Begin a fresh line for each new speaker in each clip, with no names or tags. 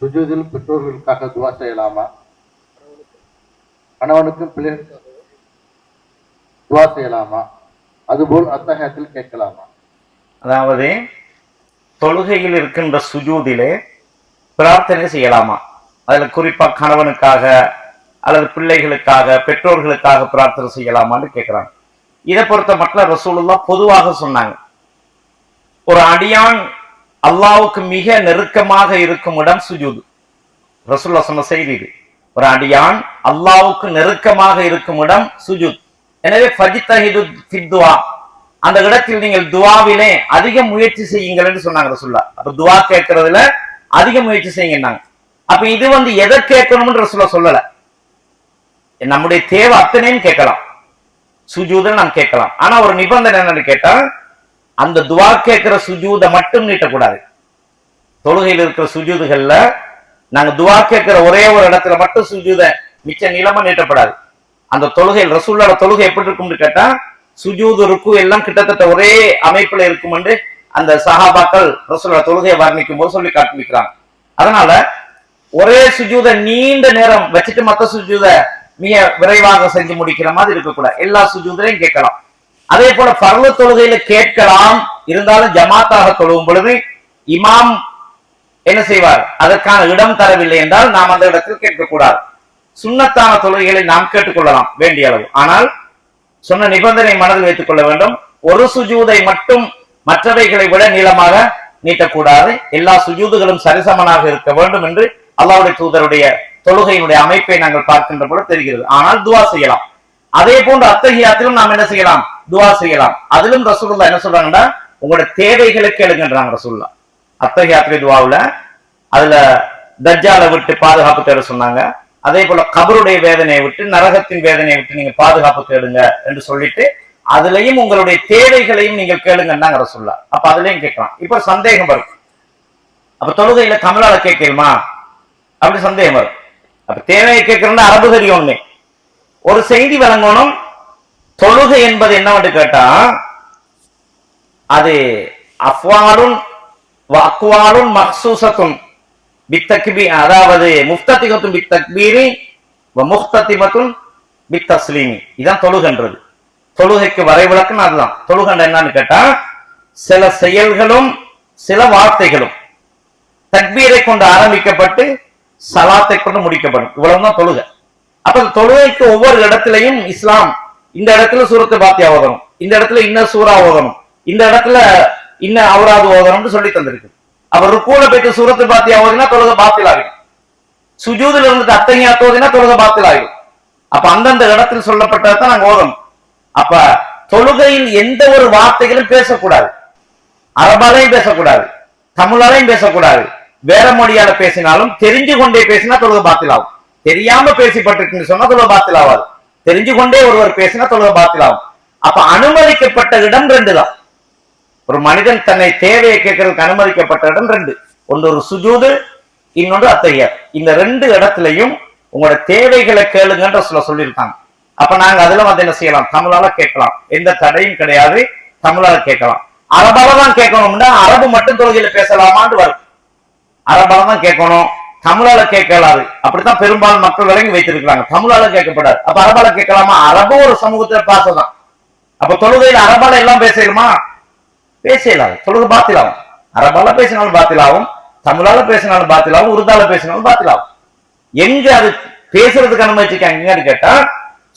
சுஜூதில் பெற்றோர்களுக்காக துவா செய்யலாமா? கணவனுக்கும் பிள்ளைகளுக்காக துவா செய்யலாமா? அதுபோல் அத்தகத்தில் கேட்கலாமா?
அதாவது தொழுகையில் இருக்கின்ற சுஜூதிலே பிரார்த்தனை செய்யலாமா? அதுல குறிப்பா கணவனுக்காக அல்லது பிள்ளைகளுக்காக பெற்றோர்களுக்காக பிரார்த்தனை செய்யலாமான்னு கேட்கிறாங்க. இதை பொறுத்த மட்டும் ரசூலுல்லா பொதுவாக சொன்னாங்க. ஒரு அடியான் அல்லாவுக்கு மிக நெருக்கமாக இருக்கும் இடம் சுஜூது. ரசுல்லா சொன்ன செய்தி இது. ஒரு அடியான் அல்லாவுக்கு நெருக்கமாக இருக்கும் இடம் சுஜூத். எனவே ஃபஜித்தஹிது ஃபித்துவா அந்த இடத்தில் நீங்கள் துவாவிலே அதிக முயற்சி செய்யுங்கள் என்று சொன்னாங்க ரசுல்லா அப்ப துவா கேட்கறதுல அதிக முயற்சி செய்யுங்கன்னாங்க. அப்ப இது வந்து எதை கேட்கணும்னு ரசுல்லா சொல்லல. நம்முடைய தேவை அத்தனையும் கேட்கலாம். சுஜூதை நாம் கேட்கலாம். ஆனா ஒரு நிபந்தனை என்னன்னு கேட்டா அந்த துவா கேட்கிற சுஜூதை மட்டும் நீட்டக்கூடாது. தொழுகையில் இருக்கிற சுஜூதுகள்ல நாங்க துவா கேட்கிற ஒரே ஒரு இடத்துல மட்டும் சுஜூத மிச்ச நிலமா நீட்டப்படாது. அந்த தொழுகையில் ரசூல்லோட தொழுகை எப்படி இருக்கும்னு கேட்டா சுஜூது ருக்கு எல்லாம் கிட்டத்தட்ட ஒரே அமைப்புல இருக்கும் என்று அந்த சஹாபாக்கள் ரசூலோட தொழுகையை வர்ணிக்கும் போது சொல்லி காண்பிக்கிறாங்க அதனால ஒரே சுஜூத நீண்ட நேரம் வச்சுட்டு மத்த சுஜூத மிக விரைவாக செஞ்சு முடிக்கிற மாதிரி இருக்கக்கூடாது. எல்லா சுஜூதரையும் கேட்கலாம். அதே போல பர்வ தொழுகையில கேட்கலாம். இருந்தாலும் ஜமாத்தாக தொழுவும் பொழுது இமாம் என்ன செய்வார்? அதற்கான இடம் தரவில்லை என்றால் நாம் அந்த இடத்தில் கேட்கக்கூடாது. சுண்ணத்தான தொழுகைகளை நாம் கேட்டுக்கொள்ளலாம் வேண்டிய அளவு. ஆனால் சொன்ன நிபந்தனை மனதில் வைத்துக் கொள்ள வேண்டும். ஒரு சுஜூதை மட்டும் மற்றவைகளை விட நீளமாக நீட்டக்கூடாது. எல்லா சுஜூதுகளும் சரிசமனாக இருக்க வேண்டும் என்று அல்லாவுடைய தூதருடைய தொழுகையினுடைய அமைப்பை நாங்கள் பார்க்கின்ற போல தெரிகிறது. ஆனால் துவா செய்யலாம். அதே போன்று அத்தகையாத்திலும் நாம் என்ன செய்யலாம்? துவா செய்யலாம். அதிலும் ரசூல்லா என்ன சொல்றாங்கன்னா உங்களோட தேவைகளை கேளுங்கன்றாங்க ரசூல்லா அத்தகையாத்திரை துவாவுல அதுல தஜ்ஜால விட்டு பாதுகாப்பு தேட சொன்னாங்க. அதே போல கபருடைய வேதனையை விட்டு நரகத்தின் வேதனையை விட்டு நீங்க பாதுகாப்பு தேடுங்க என்று சொல்லிட்டு அதுலயும் உங்களுடைய தேவைகளையும் நீங்கள் கேளுங்கன்னாங்க ரசூல்லா அப்ப அதுலயும் கேட்கலாம். இப்ப சந்தேகம் வரும். அப்ப தொழுகையில தமிழால கேட்கலுமா? அப்படி சந்தேகம் வரும். அப்ப தேவையை கேட்கறோம்னா அரபு தெரியும் ஒண்ணு ஒரு செய்தி வழங்கணும் தொழுகை என்பது என்னவென்று கேட்டா அது அஃவாலும் அக்வாலும் மக்சூசத்தும் பித்தக்பி அதாவது முஃப்தத்திகத்தும் பித்தக்பீரி முஃப்தத்திமத்துன் பித்தஸ்லீமி. இதான் தொழுகன்றது. தொழுகைக்கு வரைவிலக்குன்னு அதுதான். தொழுகன்ற என்னன்னு கேட்டா சில செயல்களும் சில வார்த்தைகளும் தக்பீரை கொண்டு ஆரம்பிக்கப்பட்டு சலாத்தை கொண்டு முடிக்கப்படும். இவ்வளவுதான் தொழுகை. அப்ப தொழுகைக்கு ஒவ்வொரு இடத்திலையும் இஸ்லாம் இந்த இடத்துல சூரத்து பாத்தியா ஓதணும். இந்த இடத்துல இன்ன சூறா ஓதணும். இந்த இடத்துல இன்ன அவராது ஓதணும்னு சொல்லி தந்திருக்கு. அவர் ருக்கூல போயிட்டு சூரத்து பாத்தியா ஓதினா தொழுக பாத்தில் ஆகிடும் சுஜூதுல இருந்துட்டு அத்தகையா தோதினா தொழுக பாத்தில் ஆகிடும் அப்ப அந்தந்த இடத்தில் சொல்லப்பட்டதான் நாங்க ஓதணும். அப்ப தொழுகையில் எந்த ஒரு வார்த்தைகளும் பேசக்கூடாது. அரபாலையும் பேசக்கூடாது. தமிழாலையும் பேசக்கூடாது. வேற மொழியால பேசினாலும் தெரிஞ்சு கொண்டே பேசினா தொழுகை பாத்தில் ஆகும் தெரியாம பேசிப்பட்டிருக்குன்னு சொன்னா தொழுக பாத்தில் ஆகாது தெரிஞ்சு கொண்டே ஒருவர் பேசினா தொழுகை பாத்திலாகும். அப்ப அனுமதிக்கப்பட்ட இடம் ரெண்டு தான் ஒரு மனிதன் தன்னை தேவையை கேட்கறதுக்கு அனுமதிக்கப்பட்ட இடம் ரெண்டு. ஒன்று ஒரு சுஜூது இன்னொன்று அத்தகையார் இந்த ரெண்டு இடத்துலயும் உங்களோட தேவைகளை கேளுங்கன்ற சொல்ல சொல்லியிருக்காங்க. அப்ப நாங்க அதுல வந்து என்ன செய்யலாம்? தமிழால கேட்கலாம். எந்த தடையும் கிடையாது. தமிழால கேட்கலாம். அரபால தான் கேட்கணும்னா அரபு மட்டும் தொழுகையில பேசலாமான்னு வரும். அரபால தான் கேட்கணும். தமிழால கேட்கலாது. அப்படித்தான் பெரும்பாலும் மக்கள் வழங்கி வைத்திருக்கிறாங்க. தமிழால கேட்கப்படாது. அப்ப அரபால கேட்கலாமா? அரபு ஒரு சமூகத்துல பாசதான். அப்ப தொழுகையில அரபால எல்லாம் பேசலுமா? பேசலாது. தொழுகை பாத்திலாகும் அரபால பேசினாலும் பாத்திலாகும் தமிழால பேசினாலும் பாத்திலாகும் உருதால பேசினாலும் பாத்திலாகும் எங்க அது பேசுறதுக்கு அனுமதிச்சிருக்காங்க? எங்கன்னு கேட்டா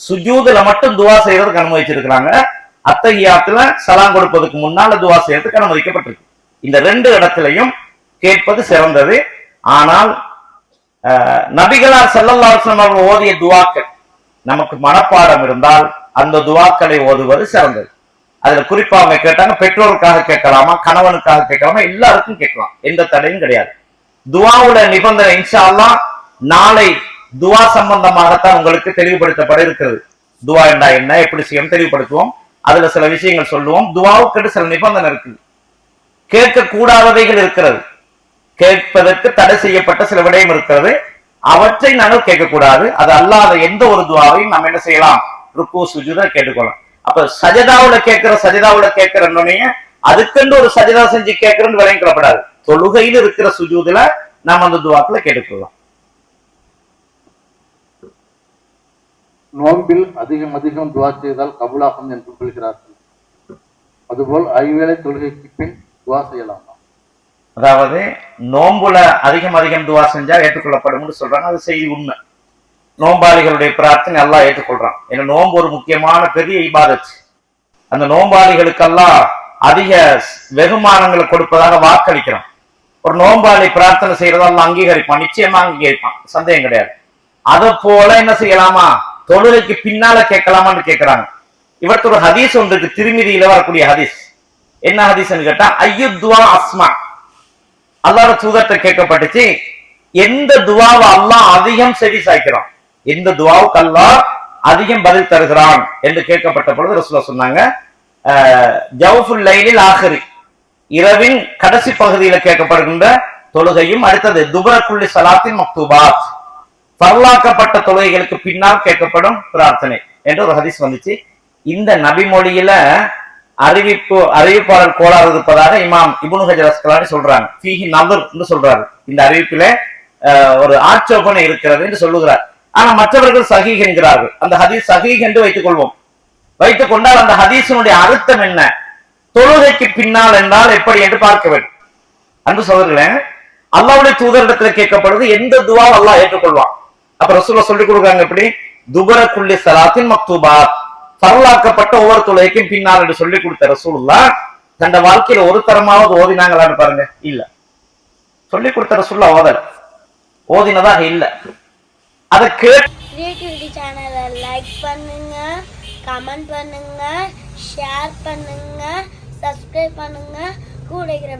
சுஜூதுல மட்டும் துவா செய்யறதுக்கு அனுமதிச்சிருக்கிறாங்க. அத்தகையாத்துல சலாம் கொடுப்பதுக்கு முன்னால துவா செய்யறதுக்கு அனுமதிக்கப்பட்டிருக்கு. இந்த ரெண்டு இடத்துலையும் கேட்பது சிறந்தது. ஆனால் நபிகளார் செல்லல்லாசன் அவர்கள் ஓதிய துவாக்கள் நமக்கு மனப்பாடம் இருந்தால் அந்த துவாக்களை ஓதுவது சிறந்தது. அதுல குறிப்பா அவங்க கேட்டாங்க பெற்றோருக்காக கேட்கலாமா கணவனுக்காக கேட்கலாமா எல்லாருக்கும் கேட்கலாம் எந்த தடையும் கிடையாது. துவாவுல நிபந்தனை இன்ஷா நாளை துவா சம்பந்தமாகத்தான் உங்களுக்கு தெளிவுபடுத்தப்பட இருக்கிறது. துவா என்ன என்ன எப்படி செய்யணும் தெளிவுபடுத்துவோம். அதுல சில விஷயங்கள் சொல்லுவோம். துவாவுக்கு சில நிபந்தனை இருக்குது. கேட்கக்கூடாதவைகள் இருக்கிறது. கேட்பதற்கு தடை செய்யப்பட்ட சில விடயம் இருக்கிறது. அவற்றை நாங்கள் கேட்கக்கூடாது. அது அல்லாத எந்த ஒரு துவாவையும் நம்ம என்ன செய்யலாம்? ருக்கு சுஜுத கேட்டுக்கொள்ளலாம். அப்ப சஜதாவுல கேட்கிற சஜதாவுல கேட்கிற அதுக்கென்று ஒரு சஜதா செஞ்சு கேட்கறன்னு கொள்ளப்படாது தொழுகையில் இருக்கிற சுஜூதுல நாம் அந்த துவாக்குல கேட்டுக்கொள்ளலாம்.
நோன்பில் அதிகம் அதிகம் துவா செய்தால் கபுலாகும் என்று சொல்கிறார்கள். அதுபோல் ஐவேளை தொழுகைக்கு பின் துவா செய்யலாமா.
அதாவது நோம்புல அதிகம் அதிகம் துவா செஞ்சா ஏற்றுக்கொள்ளப்படும்னு சொல்றாங்க. அது செய்தி உண்மை. நோம்பாளிகளுடைய பிரார்த்தனை எல்லாம் ஏற்றுக்கொள்றான். ஏன்னா நோம்பு ஒரு முக்கியமான பெரிய இபாதத். அந்த நோம்பாளிகளுக்கெல்லாம் அதிக வெகுமானங்களை கொடுப்பதாக வாக்களிக்கிறோம். ஒரு நோம்பாளி பிரார்த்தனை செய்யறதெல்லாம் அங்கீகரிப்பான். நிச்சயமா அங்கீகரிப்பான். சந்தேகம் கிடையாது. அதை போல என்ன செய்யலாமா? தொழுகைக்கு பின்னால கேட்கலாமான்னு கேட்கிறாங்க இவருக்கு ஒரு ஹதீஸ் ஒன்றுக்கு இருக்கு. திருமிதியில வரக்கூடிய ஹதீஸ். என்ன ஹதீஸ்ன்னு கேட்டா ஐயுத்வா அஸ்மா. அல்லாஹ் தூதர்கிட்ட கேட்கப்பட்டுச்சு எந்த துவாவை அல்லாஹ் அதிகம் செவி சாய்க்கிறான்? எந்த துவாவுக்கு அல்லாஹ் அதிகம் பதில் தருகிறான் என்று கேட்கப்பட்ட பொழுது ரசூலா சொன்னாங்க அஹ், ஜவுஃபுல் லைலில் ஆஹிரி இரவின் கடைசி பகுதியில் கேட்கப்படுகின்ற தொழுகையும் அடுத்தது துபரக்குள்ளி சலாத்தின் மக்தூபாத் பரலாக்கப்பட்ட தொழுகைகளுக்கு பின்னால் கேட்கப்படும் பிரார்த்தனை என்று ஒரு ஹதீஸ் வந்துச்சு. இந்த நபிமொழியில அறிவிப்பு அறிவிப்பாளர் கோளாறு இருப்பதாக இமாம் இபுனு ஹஜர் அஸ்கலானி சொல்றாங்க. ஃபீஹி நபர் என்று சொல்றாரு. இந்த அறிவிப்பில ஒரு ஆட்சேபனை இருக்கிறது என்று சொல்லுகிறார். ஆனா மற்றவர்கள் சஹீஹ் என்கிறார்கள் அந்த ஹதீஸ் சஹீஹ் என்று வைத்துக் கொள்வோம். வைத்துக் கொண்டால் அந்த ஹதீஸினுடைய அர்த்தம் என்ன? தொழுகைக்கு பின்னால் என்றால் எப்படி என்று பார்க்க வேண்டும். அன்பு சோதர்களே அல்லாவுடைய தூதரிடத்தில் கேட்கப்படுது எந்த துவா அல்லாஹ் ஏற்றுக்கொள்வான். அப்ப ரசூலா சொல்லி கொடுக்குறாங்க எப்படி? துபர குள்ளி சலாத்தின் மக்தூபாத். பரலாக்கப்பட்ட ஒவ்வொரு தொலைக்கும் பின்னால் என்று சொல்லி கொடுத்த ரசூல்லா தண்ட வாழ்க்கையில ஒரு தரமாவது ஓதினாங்களான்னு பாருங்க. இல்ல. சொல்லி கொடுத்த ரசூல்லா ஓதல. ஓதினதாக இல்ல. அதை கேட்டு
சேனலை லைக் பண்ணுங்க கமெண்ட் பண்ணுங்க ஷேர் பண்ணுங்க சப்ஸ்கிரைப் பண்ணுங்க. கூட இருக்கிற